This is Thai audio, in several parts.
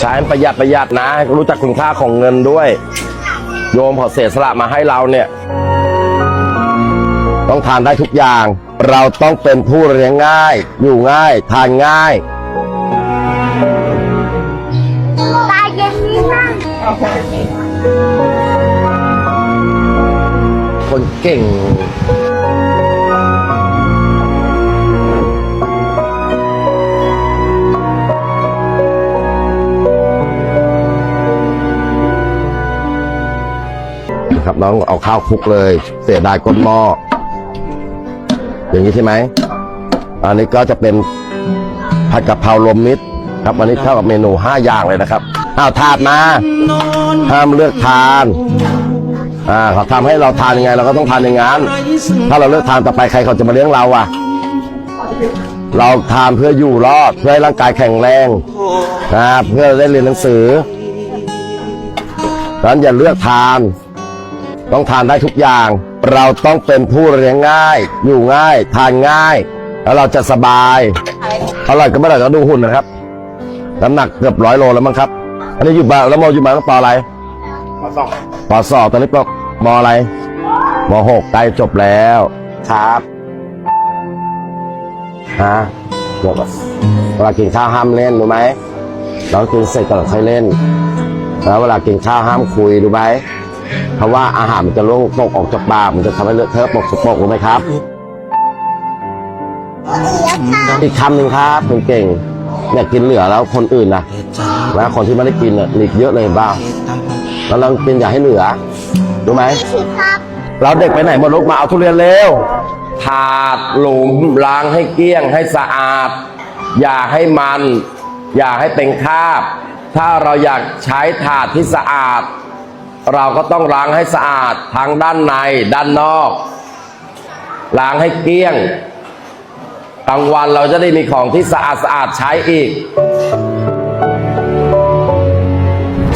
ใช้ประหยัดประหยัดนะ รู้จักคุณค่าของเงินด้วย โยมพอเสียสละมาให้เราเนี่ย ต้องทานได้ทุกอย่าง เราต้องเป็นผู้เลี้ยงง่าย อยู่ง่าย ทานง่ายตาเย็นนี่นั่งคนเก่ง ครับน้องเอาข้าวคลุกเลย เสียดายก้นหม้ออย่างนี้ใช่ไหมอันนี้ก็จะเป็นผัดกะเพรารวมมิตรครับวันนี้เข้ากับเมนูห้าอย่างเลยนะครับอ้าวถาดมาห้ามเลือกทานอ่าเขาทำให้เราทานยังไง เราก็ต้องทานอย่างนั้นถ้าเราเลิกทานต่อไปใครเขาจะมาเลี้ยงเราอะ เราทานเพื่ออยู่รอดเพื่อให้ร่างกายแข็งแรงนะเพื่อได้เรียนหนังสือดังนั้นอย่าเลือกทาน ต้องทานได้ทุกอย่าง เราต้องเป็นผู้เลี้ยงง่าย อยู่ง่าย ทานง่าย แล้วเราจะสบายอร่อยก็ไม่อร่อยก็ดูหุ่นนะครับ น้ำหนักเกือบร้อยโลแล้วมั้งครับ อันนี้อยู่บ้านแล้วโมอยู่บ้านก็ปออะไรปอสอบตอนนี้ปอมออะไรมหกใกล้จบแล้ว ครับฮะเดี๋ยวก่อนเวลากินข้าวห้ามเล่นรู้ไหมเรากินเสร็จก่อนค่อยเล่น แล้วเวลากินข้าวห้ามคุยรู้ไหม เพราะว่าอาหารมันจะล่วงตกออกจากปากมันจะทำให้เลอะเทอะปกสกปรกรู้ไหมครับอีกคำหนึ่งครับคุณเก่งเนี่ยกินเหลือแล้วคนอื่นนะนะคนที่ไม่ได้กินอะหลีกเยอะเลยบ้างแล้วเรากินอย่าให้เหลือรู้ไหมสิครับเราเด็กไปไหนหมดลูกมาเอาทุเรียนเร็วถาดหลุมล้างให้เกลี้ยงให้สะอาด อย่าให้มัน อย่าให้เป็นคราบ ถ้าเราอยากใช้ถาดที่สะอาด เราก็ต้องล้างให้สะอาดทั้งด้านในด้านนอก ล้างให้เกลี้ยงกลางวันเราจะได้มีของที่สะอาดสะอาดใช้อีก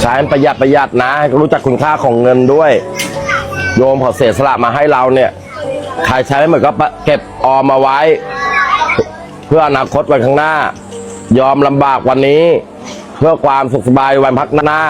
ใช้ประหยัดประหยัดนะให้รู้จักคุณค่าของเงินด้วย โยมพอเสียสละมาให้เราเนี่ยใครใช้ไม่หมดก็เก็บออมมาไว้ เพื่ออนาคตวันข้างหน้า ยอมลำบากวันนี้ เพื่อความสุขสบายวันพักหน้า